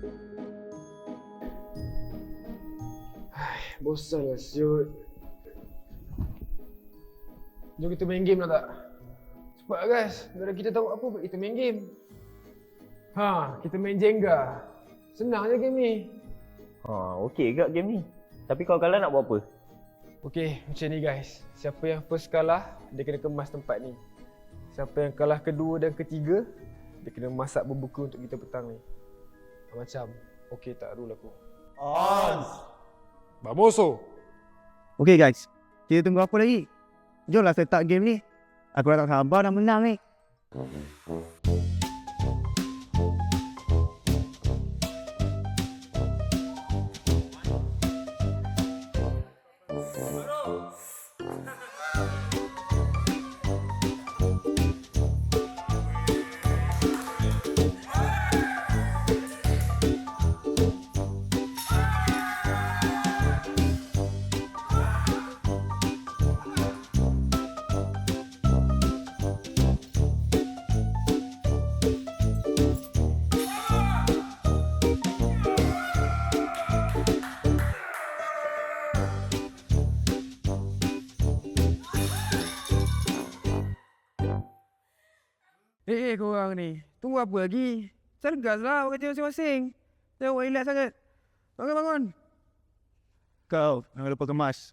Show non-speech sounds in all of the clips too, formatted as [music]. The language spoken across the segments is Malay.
[sighs] Bosan lah siut. Jom kita main game lah tak? Cepat guys. Daripada kita tahu apa, kita main game. Ha, kita main Jenga. Senang je game ni. Ha, okey ke game ni? Tapi kau kalah nak buat apa? Okey, macam ni guys. Siapa yang first kalah, dia kena kemas tempat ni. Siapa yang kalah kedua dan ketiga, dia kena masak berbuka untuk kita petang ni. Macam, okey tak rule aku. Bamoso! Okay guys, kita tunggu apa lagi? Jomlah start game ni. Aku dah tak sabar nak menang ni. Eh, eh korang ni. Tunggu apa lagi? Cergaslah buat kerja masing-masing. Jangan buat relax sangat. Bangun, bangun. Kau, jangan lupa kemas.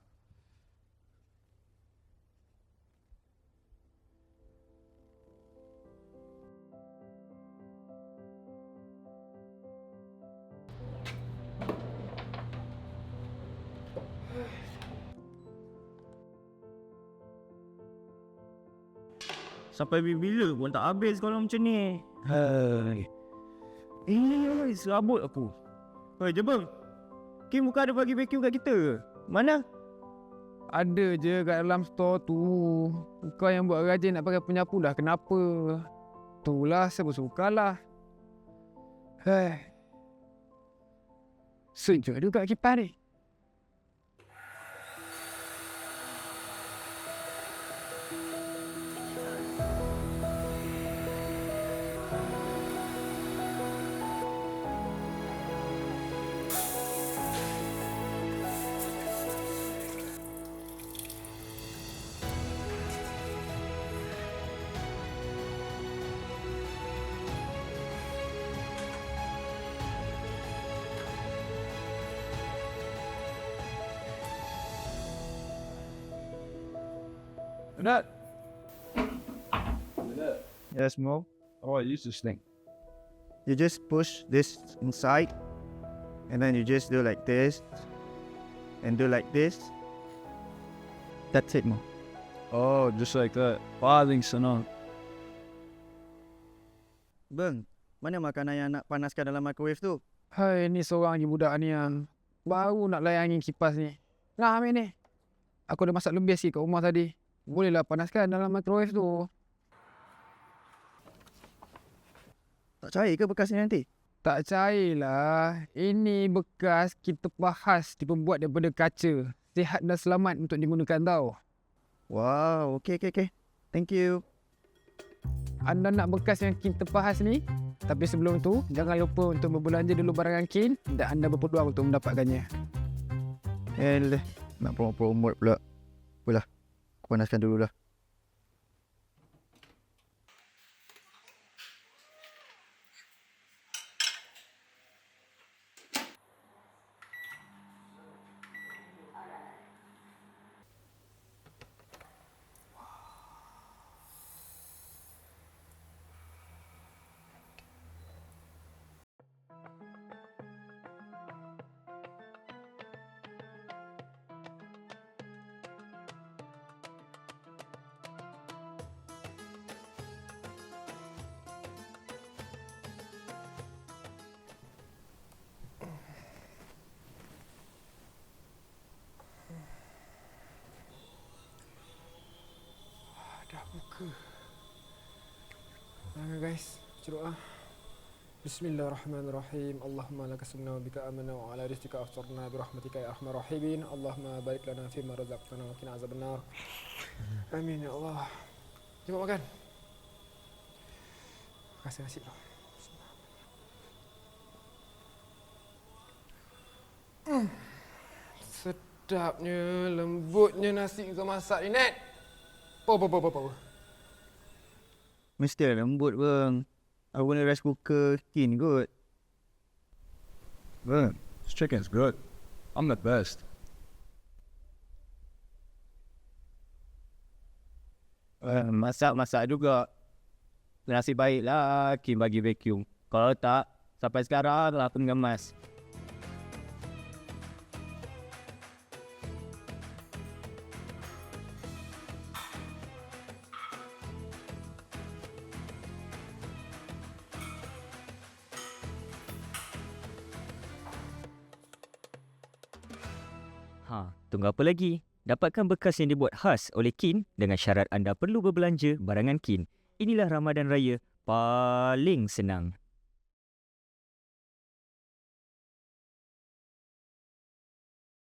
Sampai bila pun tak habis kalau macam ni. Hai. Eh, serabut aku. Hei, Jebeng. Kim bukan ada bagi vacuum kat kita ke? Mana? Ada je kat dalam store tu. Kau yang buat rajin nak pakai penyapu dah. Kenapa? Itulah saya bersuka lah. Hei. Sejuk juga kipas ni. Nat, Yes, Mo. how I use this thing? You just push this inside. And then you just do like this. And do like this. That's it, Mo. Oh, just like that. Paling senang. Bang, mana makanan yang nak panaskan dalam microwave tu? Hai, ni seorang lagi budak ni yang baru nak layani kipas ni. Nah, ambil ni. Aku ada masak lebih sikit kat rumah tadi. Bolehlah panaskan dalam microwave tu. Tak cair ke bekas ni nanti? Tak cairlah. Ini bekas kita bahas diperbuat daripada kaca. Sihat dan selamat untuk digunakan tau. Wow, okay, okay, okay. Thank you. Anda nak bekas yang kita bahas ni? Tapi sebelum tu, jangan lupa untuk berbelanja dulu barangan Kin dan anda berpeluang untuk mendapatkannya. Eh. Nak promote-promote pula. Apalah. Aku panaskan guys. Ceruk lah. Bismillahirrahmanirrahim. Allahumma laka sumna wa bika amana wa ala rizika aftarna bi rahmatika ya ahmar rahibin. Allahumma barik lana fi ma razaqtana wa kina azab nar. Amin ya Allah. Jom makan. Kasih nasib lah. Mm. Sedapnya, lembutnya nasi kau masak ni, Nek. Apa, apa, apa, apa. Mesti ada lembut bang. Aku guna rice cooker kin kot. Man, this chicken's good. I'm the best. Uh, masak-masak juga. Nasib baiklah Kim bagi vacuum. Kalau tak, sampai sekarang lah aku Ha, tunggu apa lagi? Dapatkan bekas yang dibuat khas oleh Kin dengan syarat anda perlu berbelanja barangan Kin. Inilah Ramadan Raya paling senang.